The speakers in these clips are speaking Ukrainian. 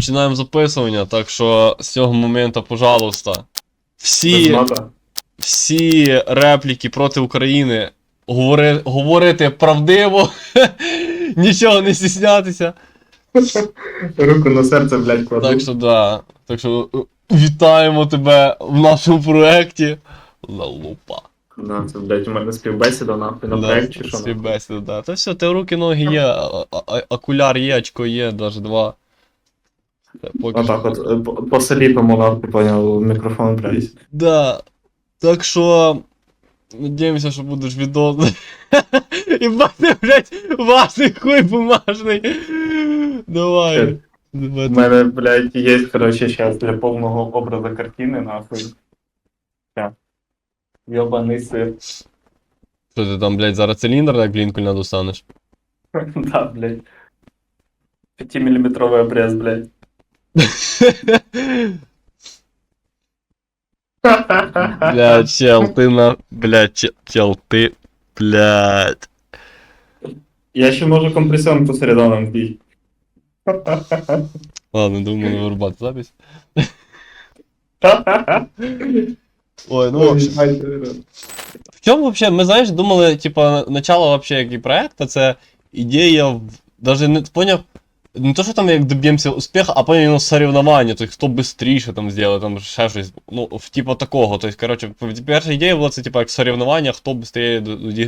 починаємо записування, так що з цього моменту, пожалуйста. Всі, всі репліки проти України говори, говорити правдиво, нічого не стіснятися. Руку на серце, блядь, кладу. Так що да. Так що е, вітаємо тебе в нашому проєкті. Лалупа. Да, це, блядь, у мене співбесіда нахуй на проект чи що? Співбесіда, да. Та все, ти руки, ноги є, окуляр є, очко є, навіть два. Поки Отак що. от, е, по- посоліпимо нахуй, поняв, мікрофон блядь. Да. Так що. Надіємося, що будеш відос. І бати, блядь, важний хуй бумажний. Давай. У мене, блядь, є, короче, зараз для повного образу картини, нахуй. Йобаний сир. Що ти там, блядь, зараз циліндр, як Лінкольна достанеш? Да, блядь. 5-миллиметровый обрез, блядь. Блядь, чел, ти на. Блядь, че- чел, ти. Блядь. Я ще можу компресіонку з рядоном вбити. Ладно, думаю, не вирубати запись. Ой, ну в общем. В чому вообще, ми знаєш, думали, типа, начало вообще як і проекта, це ідея, в- даже не поняв, Не то, що там як доб'ємося успіху, а поняв ну, соревновання, тобто хто швидше там зробить, там ще щось, ну, в типу такого. Тобто, коротше, перша ідея була це, типу, як соревновання, хто швидше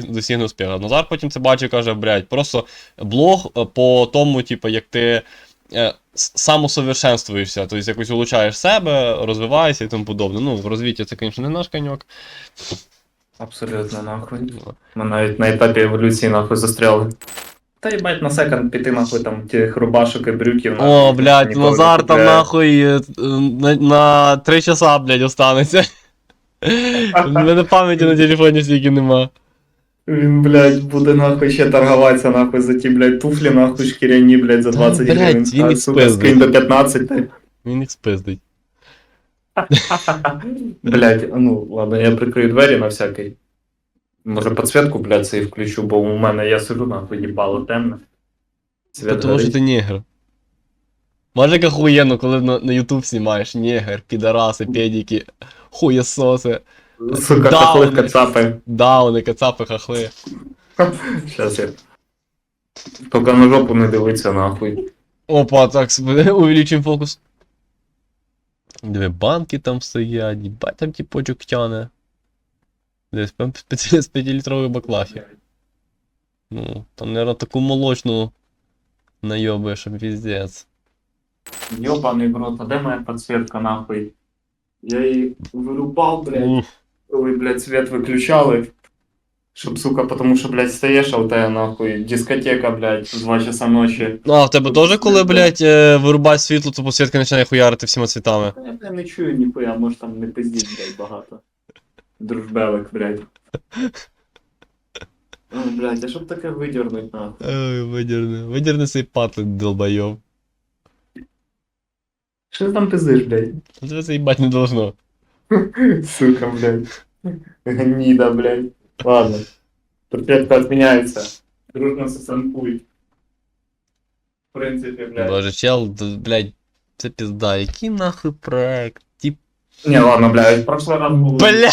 досягне успіху. Назар потім це бачив, каже, блядь, просто блог е, по тому, типу, як ти е, самосовершенствуєшся, тобто якось улучшаєш себе, розвиваєшся і тому подобне. Ну, в розвитті це, звісно, не наш коньок. Абсолютно нахуй. Ми навіть на етапі еволюції нахуй застряли. Та їбать на секонд піти нахуй там тих рубашок і брюків. нахуй, О, блядь, ніколи не Назар там нахуй е, на, на 3 часа, блядь, останеться. У мене пам'яті на телефоні стільки нема. Він, блядь, буде нахуй ще торгуватися нахуй за ті, блядь, туфлі нахуй шкіряні, блядь, за 20 блядь, гривень. він А, їх сука, спиздить. скинь до 15, та й Він їх спиздить. Блять, ну ладно, я прикрию двері на всякий. Може підсвітку, блядь, це і включу, бо у мене я сижу нахуй їбало темне. Світ Тому що горить. ти негр. Може як охуєнно, коли на, на YouTube знімаєш негр, підараси, педики, хуєсоси, Сука, Да, хахли блядь. кацапи. дауни, кацапи, хахли. Щас я. Тільки на жопу не дивиться нахуй. Опа, так, себе, увеличим фокус. Диви, банки там стоять, їбать там типочок тяне. Десь з 5-літрової баклахи. Ну, там, наверное, таку молочну найобуєш, щоб піздець. Йобаний в рот, а де моя підсвітка нахуй? Я її вирубав, блядь. Коли, блядь, світ виключали. Щоб, сука, потому що, блядь, стоїш, а у тебе нахуй дискотека, блядь, в 2 часа ночі. Ну, а в тебе теж, коли, блядь, е, вирубають світло, то підсвітка починає хуярити всіма цвітами. Та Я, блядь, не чую ніхуя, може там не пиздіть, блядь, багато. Дружбелик, блядь. Ой, блядь, а щоб таке видернуть нахуй? Ой, видірни, видірни цей патлет, долбойов. Що ти там пиздиш, блядь? Тебе це їбать не должно. Сука, блядь. Гнида, блядь. Ладно. Турпетка отменяется. Дружно сосанкуй. В принципе, блядь. Боже, чел, д- блядь, це пізда, який нахуй проект? Тип Не, ладно, блядь, в прошлый раз был... Бля.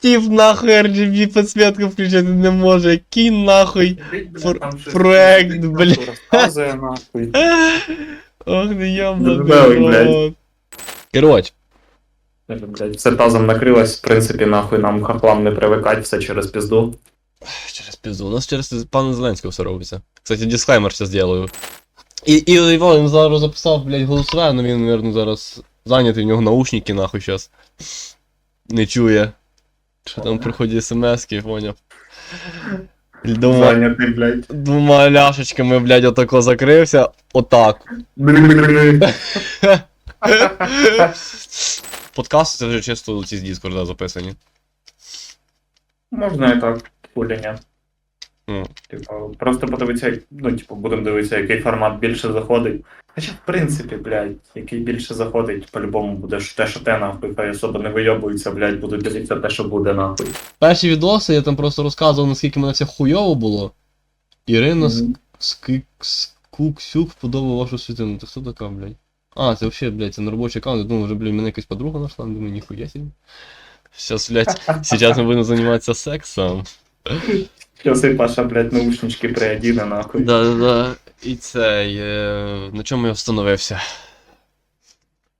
Тип нахуй RGB підсвітку включати не може, який нахуй. Пр- проект, блядь. Розказує, нахуй. Ох, не Добавий, блядь. йобаний. Коротше, Каже, Блядь, все тазом накрилось, в принципі, нахуй нам хахлам не привикать, все через пізду. через пізду. У нас через пана Зеленського все робиться. Кстати, дисклеймер сейчас сделаю. І, і його він зараз записав, блядь, голосове, але він, мабуть, зараз зайнятий, в нього наушники нахуй зараз. Не чує. Що там приходять смс-ки, поняв. Двома, Зайнятий, блядь. двома ляшечками, блядь, отако закрився. Отак. Подкасти це вже чисто ці з Діскорда записані. Можна і так, хуляня. Типу, просто подивитися, ну, типу, будемо дивитися, який формат більше заходить. Хоча, в принципі, блядь, який більше заходить, по-любому буде ж те, що те, нахуй, хай особо не вийобуються, блядь, будуть дивитися те, що буде, нахуй. Перші відоси я там просто розказував, наскільки мене все хуйово було. Ірина Мгм. ски... ски... Куксюк вподобав вашу світину. Це хто така, блядь? А, це вообще, блядь, це на робочий аккаунт. Я думав, вже, блядь, мене якась подруга нашла. Думаю, ніхуя себе. Сейчас, блядь, сейчас мы будем заниматься сексом. Часи Паша, блядь, наушнички приоділи, нахуй. Да-да-да. І цей. Е... На чому я встановився?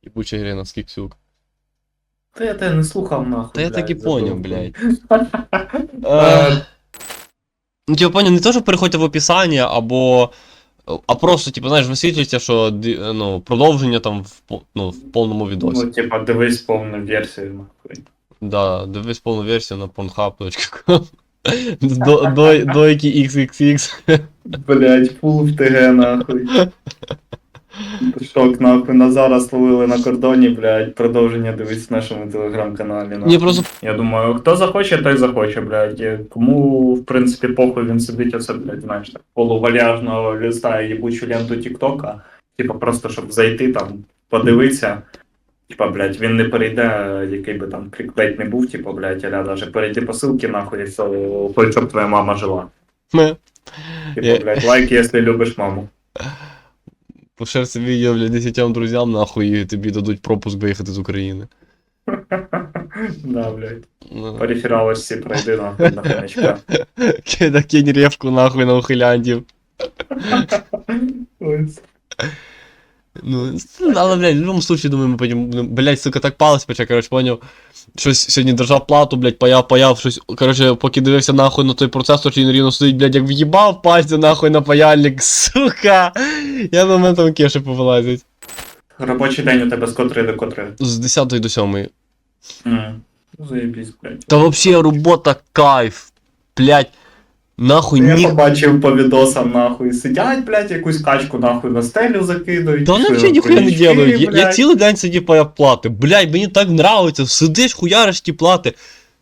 Ібуча Ірина Скіксюк. Та я тебе не слухав, нахуй. Та я так і поняв, блядь. Е, Ну, типу, поняв, не то, що переходьте в описання, або. А просто, типу, знаєш, висвітлюється, що ну, продовження там в, ну, в повному відосі. Ну, типа, дивись повну версію, нахуй. Да, дивись повну версію на pornhub.com. До, до, до XXX. Блять, фул в ТГ, нахуй. Шок, нахуй, Назара словили на кордоні, блядь, продовження дивись в нашому телеграм-каналі. нахуй. Просто Я думаю, хто захоче, той захоче, блядь. І Кому, в принципі, похуй він сидить оце, блядь, знаєш, так, полуваляжно листає їбучу ленту Тіктока. Типа просто щоб зайти там, подивитися. Типа, блядь, він не перейде, який би там клікбейт не був, типа, блядь, аля даже перейди по ссылки нахуй, все, хоч щоб твоя мама жила. Типа, блядь, лайк, якщо любиш маму. пошер це відео, блядь, десятям друзям, нахуй, і тобі дадуть пропуск виїхати з України. Да, блядь. Ну. Перефіралось всі пройди нахуй на конечка. Кида кинь ревку нахуй на ухилянтів. Ну, але, блядь, в любому случае, думаю, ми потім, будемо- блядь, сука, так палець почав, коротше, поняв. Щось сьогодні держав плату, блядь, паяв, паяв, щось, коротше, поки дивився нахуй на той процесор, він рівно стоїть, блядь, як в'їбав пальці нахуй на паяльник, сука. Я моментом кеші повилазять. Робочий день у тебе з котрої до котрої? З 10 до 7. М. Ну, Заєбісь, блядь. Та вообще робота кайф. Блядь. Нахуй Я ні. побачив по відосам, нахуй, сидять, блядь, якусь качку нахуй на стелю закидують. Та вони взагалі ніхуя не делають. Я, я цілий день сидів паяв плати. Блядь, мені так нравиться. Сидиш, хуяриш ті плати.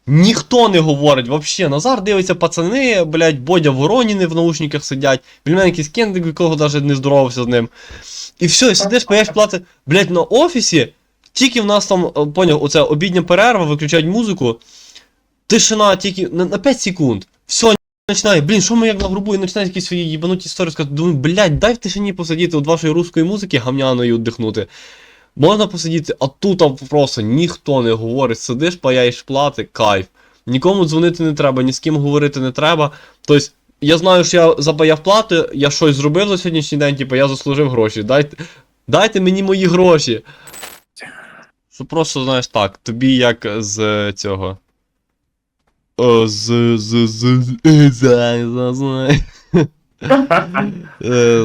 Ніхто не говорить вообще. Назар дивиться пацани, блядь, Бодя Вороніни в наушниках сидять. Біля мене якийсь кендик, якого навіть не здоровався з ним. І все, і сидиш, паяєш плати. Блядь, на офісі. Тільки в нас там, е, поняв, оце обідня перерва, виключають музику. Тишина тільки на, на 5 секунд. Все, починає, блін, що ми як на грубу, і починає якісь свої їбануті історії сказати. Думаю, блядь, дай в тишині посидіти від вашої русської музики гамняної віддихнути. Можна посидіти, а тут там просто ніхто не говорить. Сидиш, паяєш плати, кайф. Нікому дзвонити не треба, ні з ким говорити не треба. Тобто, я знаю, що я запаяв плати, я щось зробив за сьогоднішній день, типу, я заслужив гроші. Дайте, дайте мені мої гроші. Що просто, знаєш, так, тобі як з цього. З. з. з. з.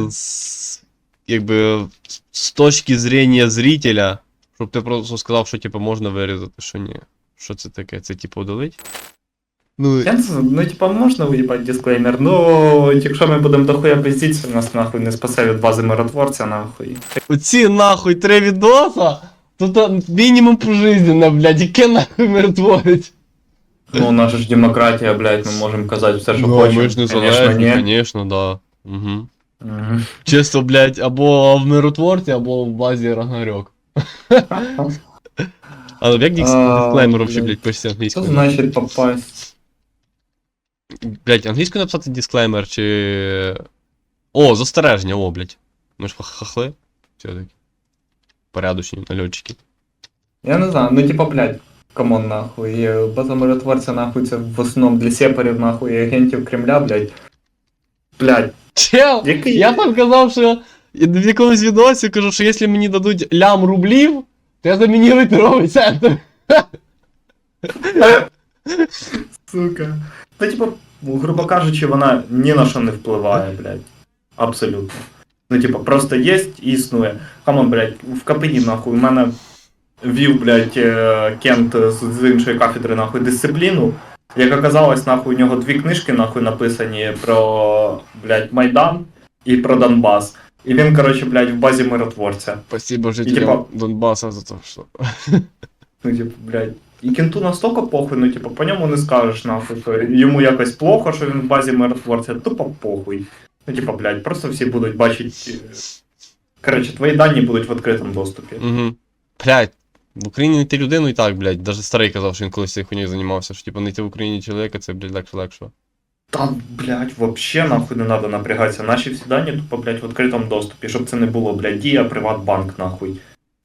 з. якби з точки зрення зрителя, щоб ти просто сказав, що типу можна вирізати, що ні. Що це таке? Це типу удалить? Ну, Я не знаю, ну, типа, можна виїбати дисклеймер, ну, якщо ми будемо дохуя пиздітися, нас нахуй не спасе від бази миротворця, нахуй. оці нахуй три відоса, то там мінімум пожизненно, блядь, яке нахуй миротворить. Ну, у нас же ж демократія, блядь, ми можемо казати все, що Ну, хочемо. ми ж не Конечно, залежні, ні. звісно, да. Угу. Мгм. Чисто, блядь, або в миротворці, або в базі Рагнарьок. Але як дикс- А, дисклеймер вообще, блядь. блядь, пишеться Що англійською? значить попасть? Блядь, англійською написати дисклеймер чи. О, застереження, о, блядь. Ми ж ха- хахли. Все-таки. Порядочні нальотчики. Я не знаю, ну типа, блядь, Камон, нахуй. База миротворця, нахуй, це в основному для сепарів, нахуй, і агентів Кремля, блядь. Блядь, Чел! який... Я там казав, що в якомусь відосі кажу, що якщо мені дадуть лям рублів, то я замінірую торговий центр. Сука. Ну, типа, грубо кажучи, вона ні на що не впливає, блядь. Абсолютно. Ну, типа, просто є і існує. Камон, блядь, в КПІ, нахуй, у мене вів, блядь, е, Кент з, іншої кафедри, нахуй, дисципліну. Як оказалось, нахуй, у нього дві книжки, нахуй, написані про, блядь, Майдан і про Донбас. І він, коротше, блядь, в базі миротворця. Спасибо типа- жителям Донбаса за те, що. Ну, типу, блядь. І кенту настільки похуй, ну, типу, по ньому не скажеш, нахуй, що йому якось плохо, що він в базі миротворця, тупо похуй. Ну, типу, блядь, просто всі будуть бачити. Коротше, твої дані будуть в відкритому доступі. Угу. Блядь, в Україні знайти людину і так, блядь. Даже старий казав, що він колись цією хуйнею займався, що типу знайти в Україні чоловіка, це, блядь, легше легше. Та, блядь, вообще нахуй не надо напрягатися. Наші всі дані тупо, блядь, в відкритому доступі, щоб це не було, блядь, дія Приватбанк, нахуй.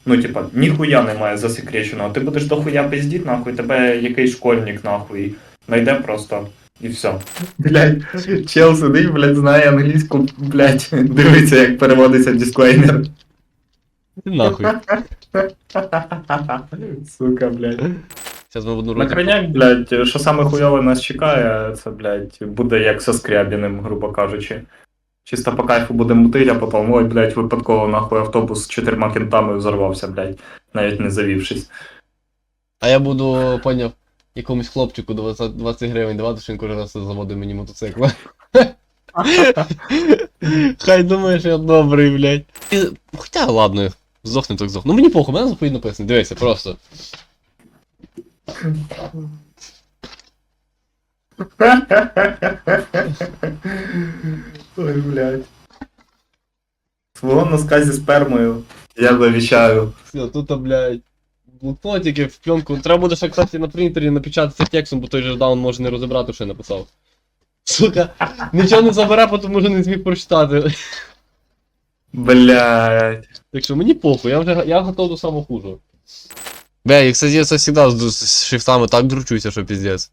Ну, типа, ніхуя немає засекреченого. Ти будеш дохуя пиздіть, нахуй, тебе якийсь школьник, нахуй, найде просто. І все. Блядь, чел сидить, блядь, знає англійську, блядь, дивиться, як переводиться дисклеймер. Нахуй. Сука, блядь. Зараз ми в одну руку. блядь, що саме хуйове нас чекає, це, блядь, буде як со Скрябіним, грубо кажучи. Чисто по кайфу буде мутить, а потім, ой, блядь, випадково нахуй автобус з чотирма кентами взорвався, блядь, навіть не завівшись. А я буду, поняв, якомусь хлопчику 20, 20 гривень давати, що він кожен раз заводить мені мотоцикл. Хай думає, що я добрий, блядь. І, Хоча, ладно, здохне так здохне. Ну мені похуй, мене заповідь написано, дивися, просто. Ой, блядь. Свого носка зі спермою. Я завіщаю. Все, тут, блядь, блокнотики в пленку. Треба буде ще, кстати, на принтері напечатати текстом, бо той же даун може не розібрати, що я написав. Сука, нічого не забере, тому що не зміг прочитати. Блядь. Так що мені похуй, я вже я готов до самого хужого. Бля, я, кстати, я завжди з, з шрифтами так дручуся, що піздець.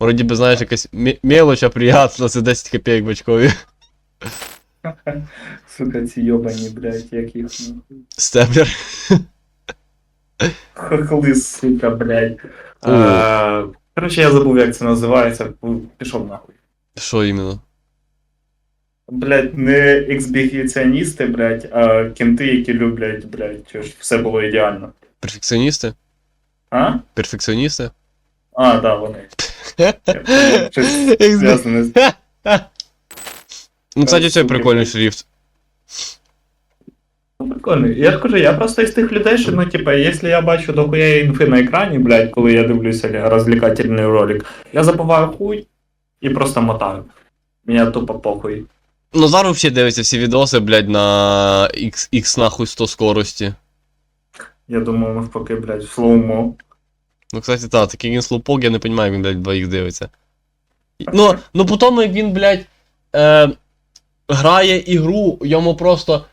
Вроді би, знаєш, якась мелочь, а приятно, це 10 копійок бачкові. Сука, ці йобані, блядь, як їх нахуй. Степлер. Хохли, сука, блядь. О. Е, я забув, як це називається. Пішов нахуй. Що іменно? Блядь, не ексбігіціоністи, блядь, а кенти, які люблять, блядь, щоб все було ідеально. Перфекціоністи? А? Перфекціоністи? А, да, вони. Щось зв'язане з. Ну, кстати, це прикольний шрифт. Ну, прикольно. Я ж кажу, я просто із тих людей, що, ну, типа, якщо я бачу дохуя інфи на екрані, блядь, коли я дивлюся розвлекательний ролик, я забуваю хуй і просто мотаю. Мені тупо похуй. Ну, зараз взагалі дивиться всі відоси, блядь, на X, X нахуй 100 скорості. Я думаю, навпаки, блядь, в слоумо. Ну, кстати, так, такий він слупок, я не розумію, як він, блядь, 2х дивиться. І- Ну, ну потім, як він, блядь, е, грає ігру, йому просто.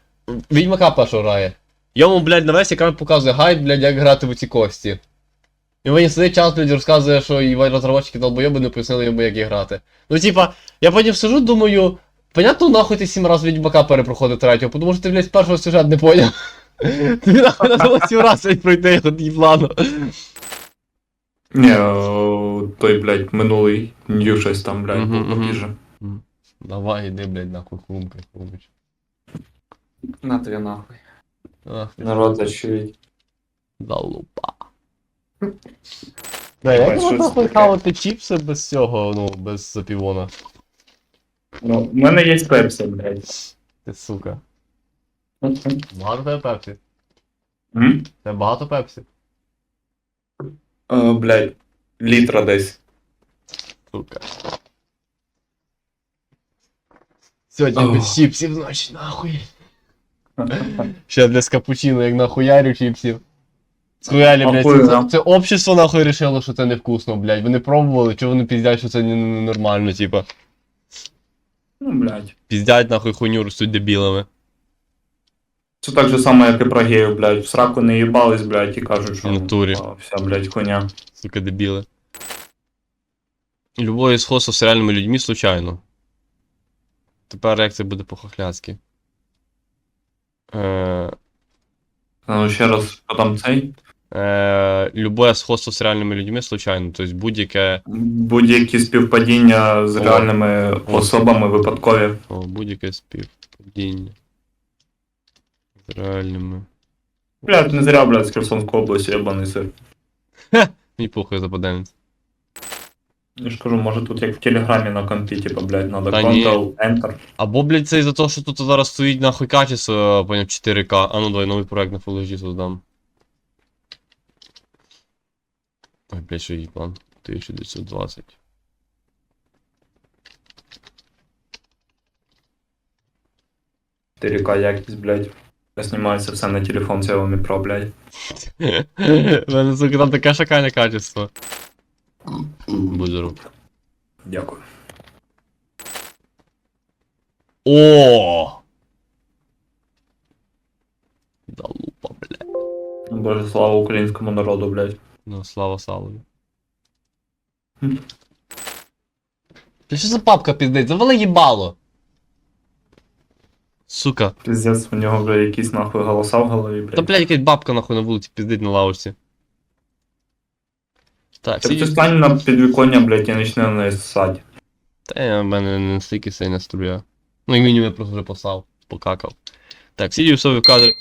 Відьмака першого грає. Йому, блядь, на весь екран показує гайд, блядь, як грати в ці кості. І він сидить час, блядь, розказує, що і розробники долбойоби не пояснили йому, як їх грати. Ну, типа, я потім сижу, думаю, понятно, нахуй ти сім разів Відьмака перепроходив третього, тому що ти, блядь, з першого сюжет не поняв. Тобі нахуй надо сім разів пройти його їблано. Ні, о, той, блядь, минулий нью щось там, блядь, Мгм, був мгм. побіже. Давай, іди, блядь, нахуй хрумкай, хрумич. На тобі нахуй. Ах, ти Народ зачують. залупа. Да, як Бать, що можна це таке? хавати чіпси без цього, ну, без запівона? Ну, в мене є пепсі, блядь. Ти сука. Багато тебе пепсі? М? Тебе багато пепсі? О, блядь, літра десь. Сука. Сьогодні без чіпсів, значить, нахуй. Ще для скапучино, як нахуярю чіпсів. Схуялі, блядь, це, це общество нахуй рішило, що це невкусно, блядь. Вони пробували, чого вони піздять, що це не- не- ненормально, типа. Ну, блядь. Піздять нахуй хуйню ростуть дебілами. Це так же само, як і про геїв, блядь. В сраку не їбались, блядь, і кажуть, що В натурі. а, вся, блядь, хуйня. Сука, дебіли. Любое сходство з реальними людьми случайно. Тепер реакція буде по-хохляцьки. Е, А Ну, ще раз, потім цей. Е, любое сходство з реальними людьми случайно. Тобто будь-яке. Будь-які співпадіння з О. реальними особами випадкові. О, будь-яке співпадіння. З реальними. Блядь, не зря, блядь, з Херсонської області, єбаний сир. Мені похуй западенець. Я ж кажу, може тут як в телеграмі на компі, типа, блядь, надо Та ні. Ctrl, Enter. Або, блядь, це із-за того, що тут зараз стоїть нахуй качество, поняв, 4К. А ну давай новий проект на Full HD создам. Ой, блядь, що їбан. 1920. — 4К якість, блядь. Знімається все на телефон Xiaomi Pro, блядь. Мене, сука, там таке шакальне качество. Будь здоров. Дякую. О! Залупа, блядь. Боже, слава українському народу, блядь. Ну, слава Салові. Ти що за папка піздить? Завали їбало. Сука. Піздець, у нього вже якісь нахуй голоса в голові, Та, блядь. блядь, якась бабка нахуй на вулиці піздить на лавочці. Так, Ти всі... ти стань на підвіконня, блядь, і почне на неї ссать. Та я в мене не настільки сильно стріляю. Ну, як мінімум я просто вже посав, покакав. Так, сидів собі в кадрі.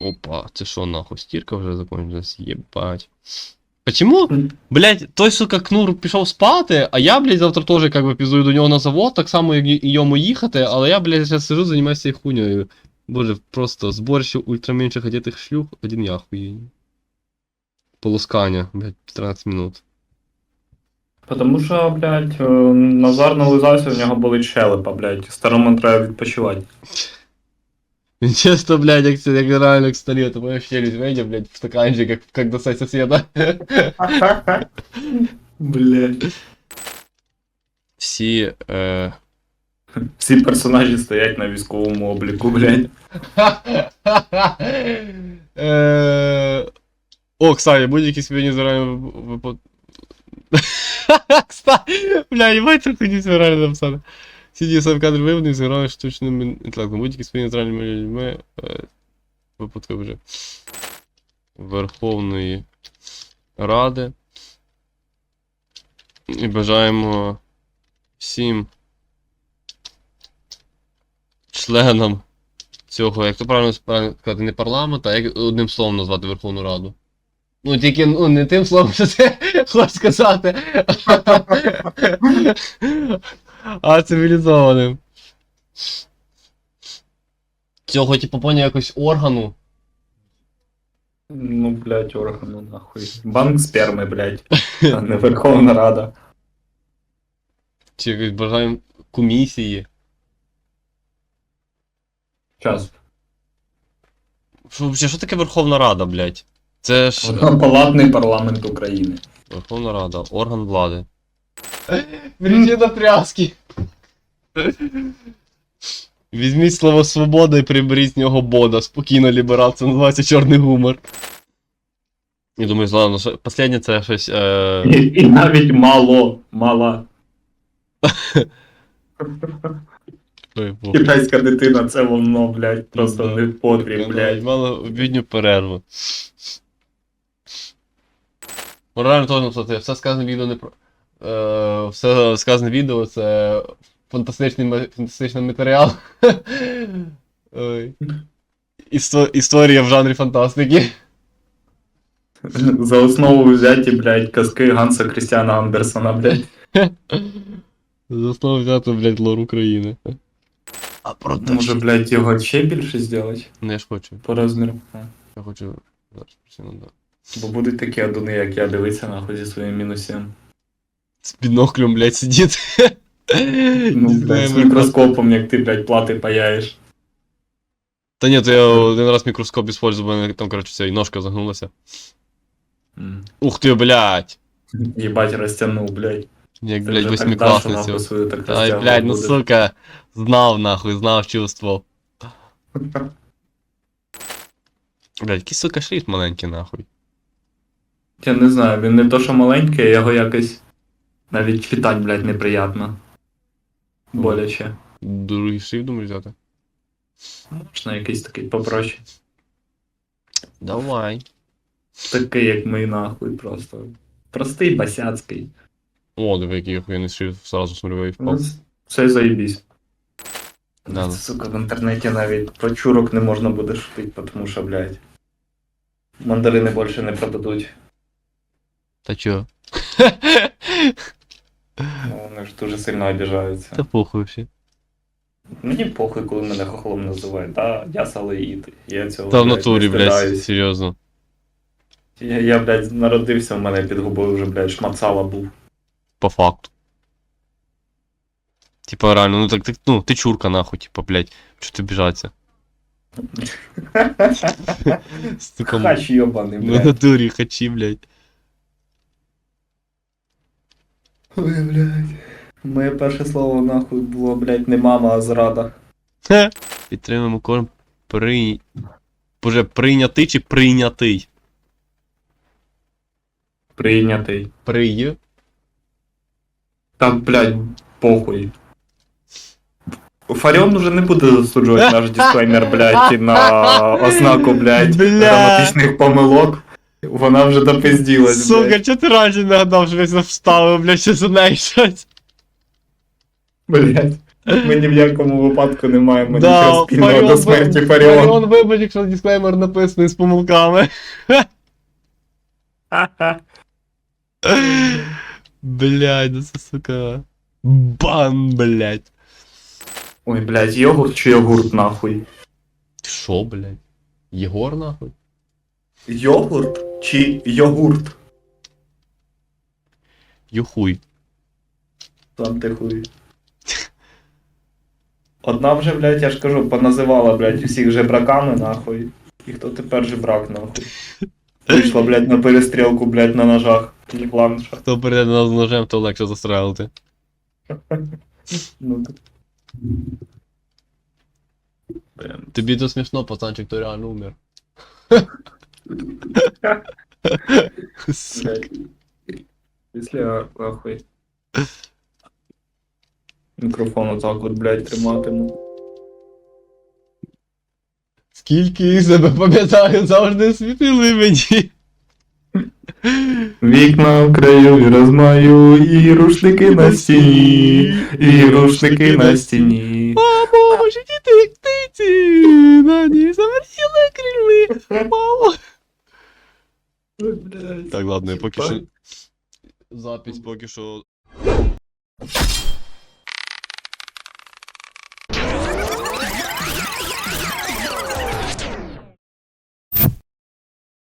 Опа, це що нахуй, стірка вже закончилась, єбать. Почему? Блять, той, сука, кнур пішов спати, а я, блядь, завтра теж как би піздую до нього на завод, так само, як йому їхати, але я, блядь, зараз сижу, займаюся цією. Боже, просто зборище ультраменших одетих шлюх, один я хуєнь. Полоскання, блядь, 15 минут. Потому що, блядь, е, Назар нализався, в нього болить щелепа, блядь. Старому треба відпочивати. Він чисто, блядь, як, це- як реально як столі, то моя щелюсть вийде, блядь, в стаканчик, як, як до сусіда. Блядь. Всі, е... Всі персонажі стоять на військовому обліку, блядь. Е, О, кстати, будь-які спільні зарання випад... Кстати, бля, їбать, це хотів реально написати. Сидів сам кадр виводив, зіграли штучним інтелектом. Будь-які спільні з людьми е, випадку вже Верховної Ради. І бажаємо всім членам цього, як то правильно сказати, не парламенту, а як одним словом назвати Верховну Раду. Ну, тільки ну, не тим словом, що ти хочеш сказати. А цивілізованим. Цього, типу, поняв якось органу. Ну, блядь, органу нахуй. Банк сперми, блядь. А не Верховна Рада. Чи якось бажаємо комісії. Час. Що, взагалі, що таке Верховна Рада, блядь? Це ж. Палатний парламент України. Верховна Рада, орган влади. Причина тряски. Візьміть слово свобода і приберіть з нього бода. Спокійно, ліберал, це називається чорний гумор. І думаю, ладно, що останнє це щось. Е... І, і навіть мало, мала. Ой. Китайська дитина, це воно, блядь, просто Да. не потріб, блядь. Мало обідню перерву. Ну, Реально теж написати, все сказане відео не про. Е, все сказане відео це фантастичний, фантастичний матеріал. Історія в жанрі фантастики. За основу взяті, блядь, казки Ганса Крістіана Андерсона, блядь. За основу взято, блядь, лор України. А про Може, блядь, його ще більше зробити Ну я ж хочу. по розміру. Я хочу. Да. Бо будуть такі одуни, як я, дивитися нахуй зі своїм мінусом. З біноклем, блядь, сидіти. Ну, блядь, з мікроскопом, як ти, блядь, плати паяєш. Та ні, то я один раз мікроскоп использував, бо мене там, коротше, ця і ножка загнулася. Ух ти, блядь! Єбать, розтягнув, блядь. Як, Це блядь, вже так Дашу, восьмикласницю. свою так Ай, розтягнув блядь, ну сука. Знав нахуй, знав, чувствував. Блядь, який, сука, шрифт маленький нахуй. Я не знаю, він не то, що маленький, я його якось навіть читати, блядь, неприємно. Боляче. Другий шрифт взяти? Можна якийсь такий попроще. Давай. Такий, як ми, нахуй, просто. Простий басяцький. О, диви, який охуєнний шрифт, сразу Ну, впав. Все заєбісь. Да, ну. Сука, в інтернеті навіть про чурок не можна буде шутити, тому що, блядь. Мандарини більше не продадуть. Та чо? Ну, вони ж дуже сильно обіжаються. Та похуй всі. Мені похуй, коли мене хохлом називають. Да, я салоїд. Я цього Та в блядь, натурі, не блядь, стидаюсь. серйозно. Я, я, блядь, народився, в мене під губою вже, блядь, шмат був. По факту. Типа реально, ну так ти, ну, ти чурка нахуй, типа, блядь, чо ти біжаться? Сука, Хач йобаний, в блядь. натурі хачі, блядь. Ой, блядь. Моє перше слово нахуй було, блядь, не мама, а зрада. Хе. Підтримуємо корм при. Боже, прийнятий чи прийнятий? Прийнятий. Прий. Та, блядь, похуй. Фаріон уже не буде засуджувати наш дисклеймер, блядь, на ознаку, блядь, Бля. граматичних помилок. Вона вже допизділась, Сука, блядь. чого ти раніше не гадав, що це вставив, блядь, що за неї щось? Блядь. Ми ні в якому випадку не маємо Да, нічого спільного Фаріон до ви- смерті Фаріон. Фаріон вибач, якщо дисклеймер написаний з помилками. Блядь, ну це сука. Бан, блядь. Ой, блядь, йогурт чи йогурт нахуй? Шо, блядь? Єгор нахуй? Йогурт чи йогурт? Юхуй. Сам ти хуй. Одна вже, блядь, я ж кажу, поназивала, блядь, всіх жебраками, нахуй. І хто тепер жебрак, нахуй? Вийшла, блядь, на перестрілку, блядь, на ножах. Єбланша. Хто прийде до нас ножем, то легше застрелити. Ну. Тобі то смішно, пацанчик, то реально умер. Після нахуй. Мікрофон отак от, блядь, триматиму. Скільки себе пам'ятаю, завжди світили мені. Вікна в краю розмаю, і рушники на стіні, і рушники на стіні. Мамо, діти як птиці, на ній замерзіли крильми. Мамо. Так, ладно, я поки що. Запись поки що.